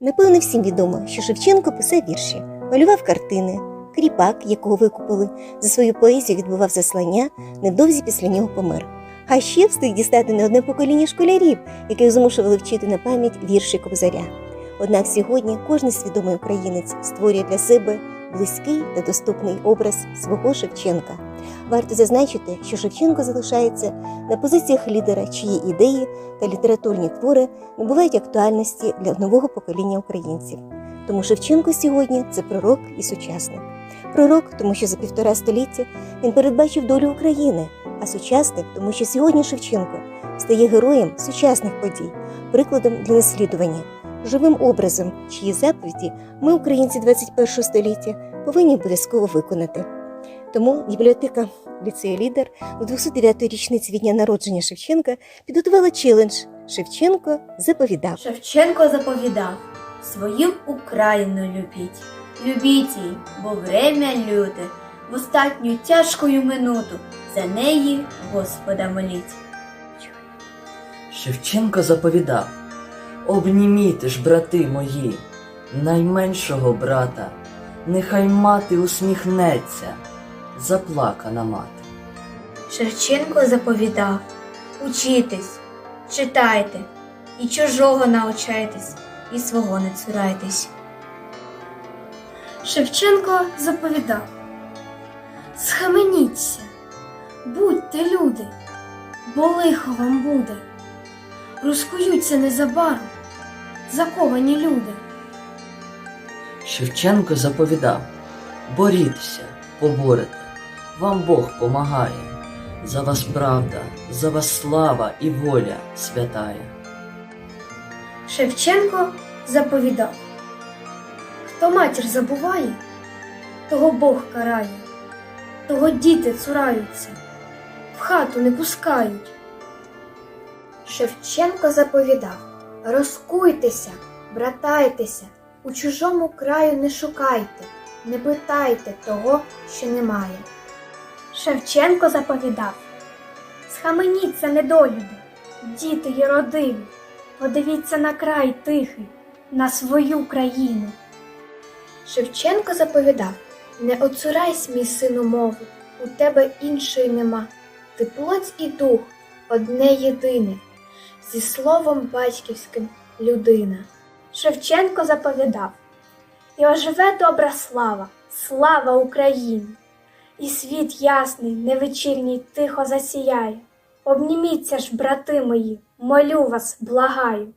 Напевне, всім відомо, що Шевченко писав вірші, малював картини. Кріпак, якого викупили, за свою поезію відбував заслання, невдовзі після нього помер. А ще встиг дістати не одне покоління школярів, яких змушували вчити на пам'ять вірші Кобзаря. Однак сьогодні кожен свідомий українець створює для себе близький та доступний образ свого Шевченка. Варто зазначити, що Шевченко залишається на позиціях лідера, чиї ідеї та літературні твори набувають актуальності для нового покоління українців. Тому Шевченко сьогодні це пророк і сучасник. Пророк, тому що за півтора століття він передбачив долю України, а сучасник, тому що сьогодні Шевченко стає героєм сучасних подій, прикладом для наслідування, живим образом, чиї заповіді ми, українці 21 століття, повинні обов'язково виконати. Тому бібліотека ліцею Лідер у 209-ї річниці від дня народження Шевченка підготувала челендж Шевченко заповідав. Шевченко заповідав. Свою Україну любіть, любіть її, бо время люте, в остатню тяжкою минуту за неї Господа моліть. Шевченко заповідав. Обніміте ж, брати мої, найменшого брата, нехай мати усміхнеться, заплакана мати. Шевченко заповідав Учітесь, читайте, і чужого научайтесь, і свого не цурайтесь. Шевченко заповідав Схаменіться, будьте люди, бо лихо вам буде. Розкуються незабаром заковані люди. Шевченко заповідав Борітеся, поборете, вам Бог помагає, за вас правда, за вас слава і воля святая. Шевченко заповідав Хто матір забуває, того Бог карає, того діти цураються, в хату не пускають. Шевченко заповідав Розкуйтеся, братайтеся, у чужому краю не шукайте, не питайте того, що немає. Шевченко заповідав Схаменіться, недолюди, діти й родини, подивіться на край тихий, на свою країну. Шевченко заповідав Не оцурайсь, мій сину мову, у тебе іншої нема. Ти плоть і дух, одне єдине, зі словом батьківським людина. Шевченко заповідав І оживе добра слава, слава Україні! І світ ясний, невечірній тихо засіяє. Обніміться ж, брати мої, молю вас, благаю.